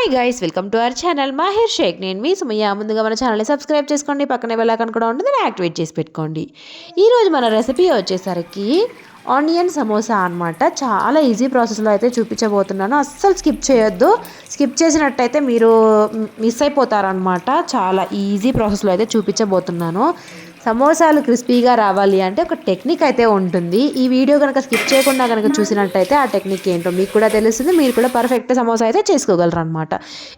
Hi guys welcome to our channel Mahir Shaik నేను మీ Sumayya. ముందుగా మన ఛానల్ని సబ్స్క్రైబ్ చేసుకోండి. పక్కనే వెళ్ళాకని కూడా ఉంటుంది. యాక్టివేట్ చేసి పెట్టుకోండి. ఈరోజు మన రెసిపీ వచ్చేసరికి ఆనియన్ సమోసా అన్నమాట. చాలా ఈజీ ప్రాసెస్లో అయితే చూపించబోతున్నాను. అస్సలు స్కిప్ చేయొద్దు. స్కిప్ చేసినట్టయితే మీరు మిస్ అయిపోతారనమాట చాలా ఈజీ ప్రాసెస్లో అయితే చూపించబోతున్నాను. సమోసాలు క్రిస్పీగా రావాలి అంటే ఒక టెక్నిక్ అయితే ఉంటుంది. ఈ వీడియో కనుక స్కిప్ చేయకుండా కనుక చూసినట్టయితే ఆ టెక్నిక్ ఏంటో మీకు కూడా తెలుస్తుంది. మీరు కూడా పర్ఫెక్ట్ సమోసా అయితే చేసుకోగలరు అనమాట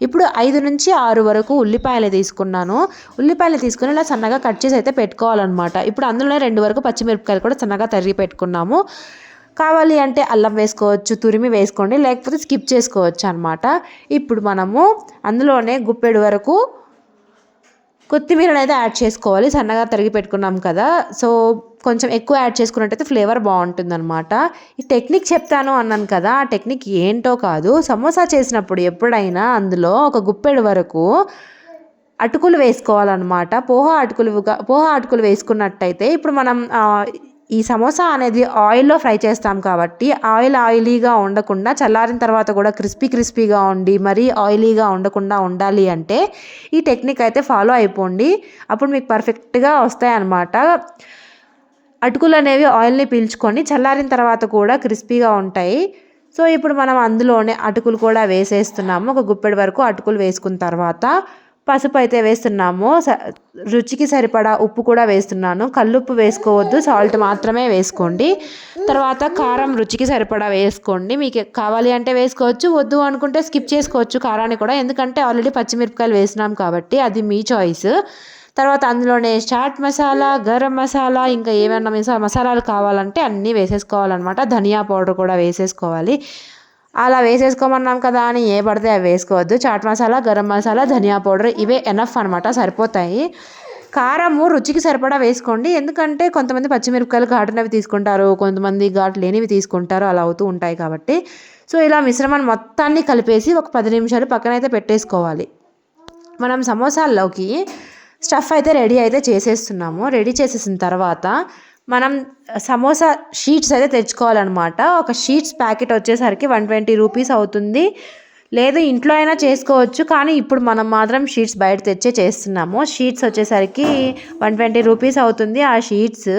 ఇప్పుడు ఐదు నుంచి ఆరు వరకు ఉల్లిపాయలు తీసుకున్నాను. ఉల్లిపాయలు తీసుకుని ఇలా సన్నగా కట్ చేసి అయితే పెట్టుకోవాలన్నమాట. ఇప్పుడు అందులోనే రెండు వరకు పచ్చిమిరపకాయలు కూడా సన్నగా తరిగి పెట్టుకున్నాము. కావాలి అంటే అల్లం వేసుకోవచ్చు తురిమి వేసుకోండి లేకపోతే స్కిప్ చేసుకోవచ్చు అనమాట ఇప్పుడు మనము అందులోనే గుప్పెడు వరకు కొత్తిమీర అయితే యాడ్ చేసుకోవాలి. సన్నగా తరిగి పెట్టుకున్నాం కదా. సో కొంచెం ఎక్కువ యాడ్ చేసుకున్నట్టయితే ఫ్లేవర్ బాగుంటుంది అనమాట ఈ టెక్నిక్ చెప్తాను అన్నాను కదా. ఆ టెక్నిక్ ఏంటో కాదు. సమోసా చేసినప్పుడు ఎప్పుడైనా అందులో ఒక గుప్పెడు వరకు అటుకులు వేసుకోవాలన్నమాట. పోహ అటుకులు పోహ అటుకులు వేసుకున్నట్టయితే ఇప్పుడు మనం ఈ సమోసా అనేది ఆయిల్లో ఫ్రై చేస్తాం కాబట్టి ఆయిల్ ఆయిలీగా ఉండకుండా చల్లారిన తర్వాత కూడా క్రిస్పీ క్రిస్పీగా ఉండి మరీ ఆయిలీగా ఉండకుండా ఉండాలి అంటే ఈ టెక్నిక్ అయితే ఫాలో అయిపోండి. అప్పుడు మీకు పర్ఫెక్ట్గా వస్తాయి అన్నమాట అటుకులు అనేవి ఆయిల్ని పీల్చుకొని చల్లారిన తర్వాత కూడా క్రిస్పీగా ఉంటాయి. సో ఇప్పుడు మనం అందులోనే అటుకులు కూడా వేసేస్తున్నాము. ఒక గుప్పెడు వరకు అటుకులు వేసుకున్న తర్వాత పసుపు అయితే వేస్తున్నాము. రుచికి సరిపడా ఉప్పు కూడా వేస్తున్నాను. కల్లుప్పు వేసుకోవద్దు సాల్ట్ మాత్రమే వేసుకోండి. తర్వాత కారం రుచికి సరిపడా వేసుకోండి. మీకు కావాలి అంటే వేసుకోవచ్చు వద్దు అనుకుంటే స్కిప్ చేసుకోవచ్చు కారాన్ని కూడా. ఎందుకంటే ఆల్రెడీ పచ్చిమిరపకాయలు వేసినాం కాబట్టి అది మీ చాయిస్. తర్వాత అందులోనే చాట్ మసాలా గరం మసాలా ఇంకా ఏమైనా మసాలాలు కావాలంటే అన్నీ వేసేసుకోవాలన్నమాట. ధనియా పౌడర్ కూడా వేసేసుకోవాలి. అలా వేసేసుకోమన్నాం కదా అని ఏ పడితే అవి వేసుకోవద్దు. చాట్ మసాలా గరం మసాలా ధనియా పౌడర్ ఇవే ఎనఫ్ అనమాట సరిపోతాయి. కారము రుచికి సరిపడా వేసుకోండి. ఎందుకంటే కొంతమంది పచ్చిమిరపకాయలు ఘాటునవి తీసుకుంటారు కొంతమంది ఘాటు లేనివి తీసుకుంటారు అలా అవుతూ ఉంటాయి కాబట్టి. సో ఇలా మిశ్రమాన్ని మొత్తాన్ని కలిపేసి ఒక పది నిమిషాలు పక్కనైతే పెట్టేసుకోవాలి. మనం సమోసాల్లోకి స్టఫ్ అయితే రెడీ అయితే చేసేస్తున్నాము. రెడీ చేసేసిన తర్వాత మనం సమోసా షీట్స్ అయితే తెచ్చుకోవాలన్నమాట. ఒక షీట్స్ ప్యాకెట్ వచ్చేసరికి వన్ ట్వంటీ రూపీస్ అవుతుంది. లేదు ఇంట్లో అయినా చేసుకోవచ్చు కానీ ఇప్పుడు మనం మాత్రం షీట్స్ బయట తెచ్చే చేస్తున్నాము. షీట్స్ వచ్చేసరికి వన్ ట్వంటీ రూపీస్ అవుతుంది ఆ షీట్స్.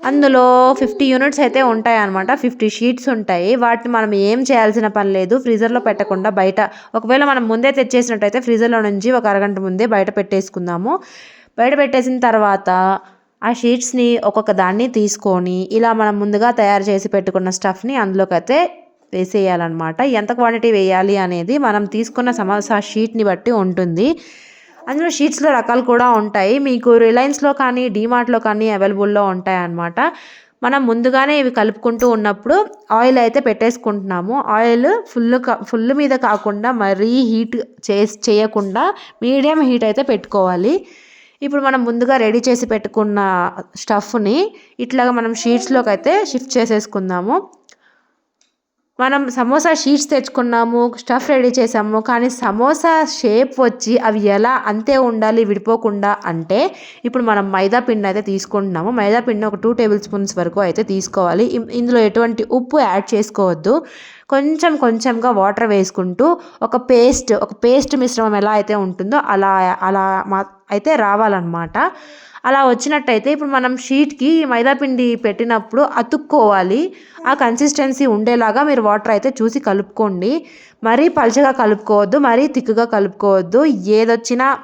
అందులో ఫిఫ్టీ యూనిట్స్ అయితే ఉంటాయి అనమాట ఫిఫ్టీ షీట్స్ ఉంటాయి. వాటిని మనం ఏం చేయాల్సిన పని లేదు. ఫ్రీజర్లో పెట్టకుండా బయట ఒకవేళ మనం ముందే తెచ్చేసినట్టయితే ఫ్రీజర్లో నుంచి ఒక అరగంట ముందే బయట పెట్టేసుకుందాము. బయట పెట్టేసిన తర్వాత ఆ షీట్స్ని ఒక్కొక్క దాన్ని తీసుకొని ఇలా మనం ముందుగా తయారు చేసి పెట్టుకున్న స్టఫ్ని అందులోకైతే వేసేయాలన్నమాట. ఎంత క్వాంటిటీ వేయాలి అనేది మనం తీసుకున్న సమోసా షీట్ని బట్టి ఉంటుంది. అందులో షీట్స్లో రకాలు కూడా ఉంటాయి. మీకు రిలయన్స్లో కానీ డీమార్ట్లో కానీ అవైలబుల్లో ఉంటాయి అన్నమాట మనం ముందుగానే ఇవి కలుపుకుంటూ ఉన్నప్పుడు ఆయిల్ అయితే పెట్టేసుకుంటున్నాము. ఆయిల్ ఫుల్ ఫుల్ మీద కాకుండా మరీ హీట్ చే చేయకుండా మీడియం హీట్ అయితే పెట్టుకోవాలి. ఇప్పుడు మనం ముందుగా రెడీ చేసి పెట్టుకున్న స్టఫ్ని ఇట్లాగా మనం షీట్స్లోకి అయితే షిఫ్ట్ చేసేసుకుందాము. మనం సమోసా షీట్స్ తెచ్చుకున్నాము స్టఫ్ రెడీ చేసాము కానీ సమోసా షేప్ వచ్చి అవి ఎలా అంతే ఉండాలి విడిపోకుండా అంటే ఇప్పుడు మనం మైదా పిండి అయితే తీసుకుంటున్నాము. మైదా పిండి ఒక టూ టేబుల్ స్పూన్స్ వరకు అయితే తీసుకోవాలి. ఇందులో ఎటువంటి ఉప్పు యాడ్ చేసుకోవద్దు. కొంచెం కొంచెంగా వాటర్ వేసుకుంటూ ఒక పేస్ట్ ఒక పేస్ట్ మిశ్రమం ఎలా అయితే ఉంటుందో అలా అలా మా అయితే రావాలన్నమాట. అలా వచ్చినట్టయితే ఇప్పుడు మనం షీట్కి మైదాపిండి పెట్టినప్పుడు అతుక్కోవాలి. ఆ కన్సిస్టెన్సీ ఉండేలాగా మీరు వాటర్ అయితే చూసి కలుపుకోండి. మరీ పలుచగా కలుపుకోవద్దు మరీ తిక్కుగా కలుపుకోవద్దు. ఏదొచ్చినా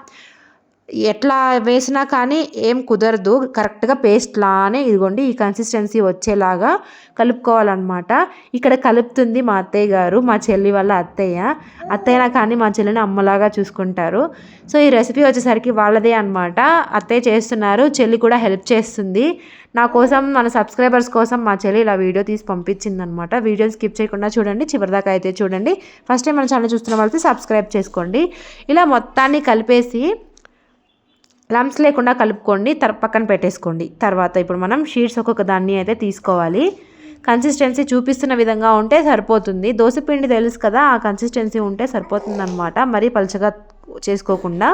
ఎట్లా వేసినా కానీ ఏం కుదరదు. కరెక్ట్గా పేస్ట్ లానే ఇదిగోండి ఈ కన్సిస్టెన్సీ వచ్చేలాగా కలుపుకోవాలన్నమాట. ఇక్కడ కలుపుతుంది మా అత్తయ్య గారు మా చెల్లి వాళ్ళ అత్తయ్య. అత్తయ్య కానీ మా చెల్లిని అమ్మలాగా చూసుకుంటారు. సో ఈ రెసిపీ వచ్చేసరికి వాళ్ళదే అనమాట అత్తయ్య చేస్తున్నారు చెల్లి కూడా హెల్ప్ చేస్తుంది. నా కోసం మన సబ్స్క్రైబర్స్ కోసం మా చెల్లి ఇలా వీడియో తీసి పంపించింది అనమాట స్కిప్ చేయకుండా చూడండి చివరిదాకా అయితే చూడండి. ఫస్ట్ టైం మన ఛానల్ చూస్తున్న వాళ్ళకి సబ్స్క్రైబ్ చేసుకోండి. ఇలా మొత్తాన్ని కలిపేసి లమ్స్ లేకుండా కలుపుకోండి తర్ పక్కన పెట్టేసుకోండి. తర్వాత ఇప్పుడు మనం షీట్స్ ఒక్కొక్క దాన్ని అయితే తీసుకోవాలి. కన్సిస్టెన్సీ చూపిస్తున్న విధంగా ఉంటే సరిపోతుంది. దోశపిండి తెలుసు కదా ఆ కన్సిస్టెన్సీ ఉంటే సరిపోతుంది అనమాట మరీ పలుచగా చేసుకోకుండా.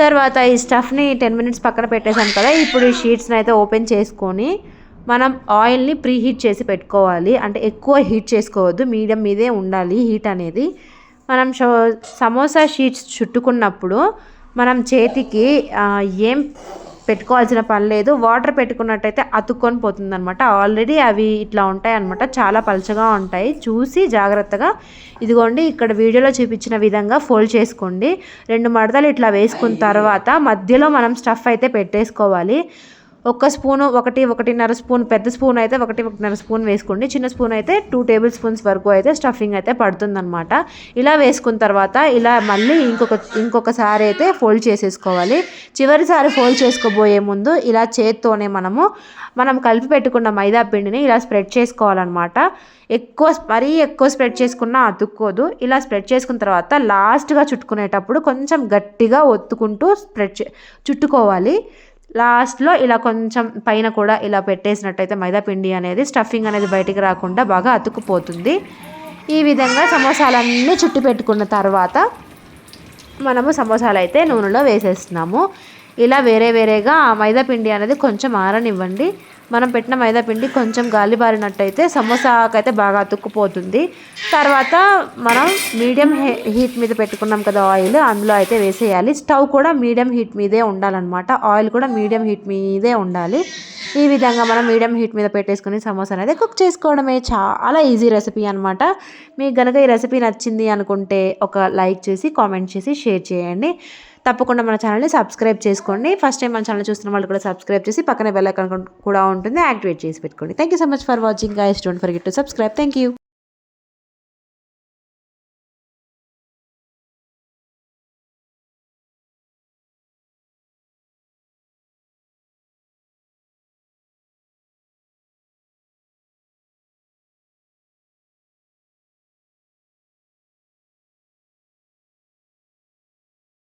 తర్వాత ఈ స్టఫ్ని టెన్ మినిట్స్ పక్కన పెట్టేసాం కదా ఇప్పుడు ఈ షీట్స్ని అయితే ఓపెన్ చేసుకొని మనం ఆయిల్ని ప్రీ హీట్ చేసి పెట్టుకోవాలి. అంటే ఎక్కువ హీట్ చేసుకోవద్దు మీడియం మీదే ఉండాలి హీట్ అనేది. మనం షో సమోసా షీట్స్ చుట్టుకున్నప్పుడు మనం చేతికి ఏం పెట్టుకోవాల్సిన పని లేదు. వాటర్ పెట్టుకున్నట్టయితే అతుక్కొని పోతుంది అనమాట ఆల్రెడీ అవి ఇట్లా ఉంటాయి అనమాట చాలా పలచగా ఉంటాయి. చూసి జాగ్రత్తగా ఇదిగోండి ఇక్కడ వీడియోలో చూపించిన విధంగా ఫోల్డ్ చేసుకోండి. రెండు మడతలు ఇట్లా వేసుకున్న తర్వాత మధ్యలో మనం స్టఫ్ అయితే పెట్టేసుకోవాలి. ఒక స్పూను ఒకటి ఒకటిన్నర స్పూన్ పెద్ద స్పూన్ అయితే ఒకటి ఒకటిన్నర స్పూన్ వేసుకోండి. చిన్న స్పూన్ అయితే టూ టేబుల్ స్పూన్స్ వరకు అయితే స్టఫింగ్ అయితే పడుతుందన్నమాట. ఇలా వేసుకున్న తర్వాత ఇలా మళ్ళీ ఇంకొక ఇంకొకసారి అయితే ఫోల్డ్ చేసేసుకోవాలి. చివరిసారి ఫోల్డ్ చేసుకోబోయే ముందు ఇలా చేత్తోనే మనము మనం కలిపి పెట్టుకున్న మైదా పిండిని ఇలా స్ప్రెడ్ చేసుకోవాలన్నమాట. ఎక్కువ మరీ ఎక్కువ స్ప్రెడ్ చేసుకున్నా అతుక్కోదు. ఇలా స్ప్రెడ్ చేసుకున్న తర్వాత లాస్ట్గా చుట్టుకునేటప్పుడు కొంచెం గట్టిగా ఒత్తుకుంటూ స్ప్రెడ్ చే చుట్టుకోవాలి. లాస్ట్లో ఇలా కొంచెం పైన కూడా ఇలా పెట్టేసినట్టయితే మైదా పిండి అనేది స్టఫింగ్ అనేది బయటికి రాకుండా బాగా అతుక్కుపోతుంది. ఈ విధంగా సమోసాలన్నీ చుట్టి పెట్టుకున్న తర్వాత మనము సమోసాలు అయితే నూనెలో వేసేస్తున్నాము. ఇలా వేరే వేరేగా ఆ మైదా పిండి అనేది కొంచెం ఆరనివ్వండి. మనం పెట్టిన మైదా పిండి కొంచెం గాలి బారినట్టయితే సమోసాకైతే బాగా అతుక్కుపోతుంది. తర్వాత మనం మీడియం హీట్ మీద పెట్టుకున్నాం కదా ఆయిల్ అందులో అయితే వేసేయాలి. స్టవ్ కూడా మీడియం హీట్ మీదే ఉండాలన్నమాట. ఆయిల్ కూడా మీడియం హీట్ మీదే ఉండాలి. ఈ విధంగా మనం మీడియం హీట్ మీద పెట్టేసుకుని సమోసా అనేది కుక్ చేసుకోవడమే చాలా ఈజీ రెసిపీ అనమాట మీకు కనుక ఈ రెసిపీ నచ్చింది అనుకుంటే ఒక లైక్ చేసి కామెంట్ చేసి షేర్ చేయండి. తప్పకుండా మన ఛానల్ని సబ్స్క్రైబ్ చేసుకోండి. ఫస్ట్ టైం మన ఛానల్ చూస్తున్న వాళ్ళు కూడా సబ్స్క్రైబ్ చేసి పక్కన బెల్ ఐకాన్ కూడా ఉంటుంది. యాక్టివేట్ చేసి పెట్టుకోండి. Thank you so much for watching guys don't forget to subscribe thank you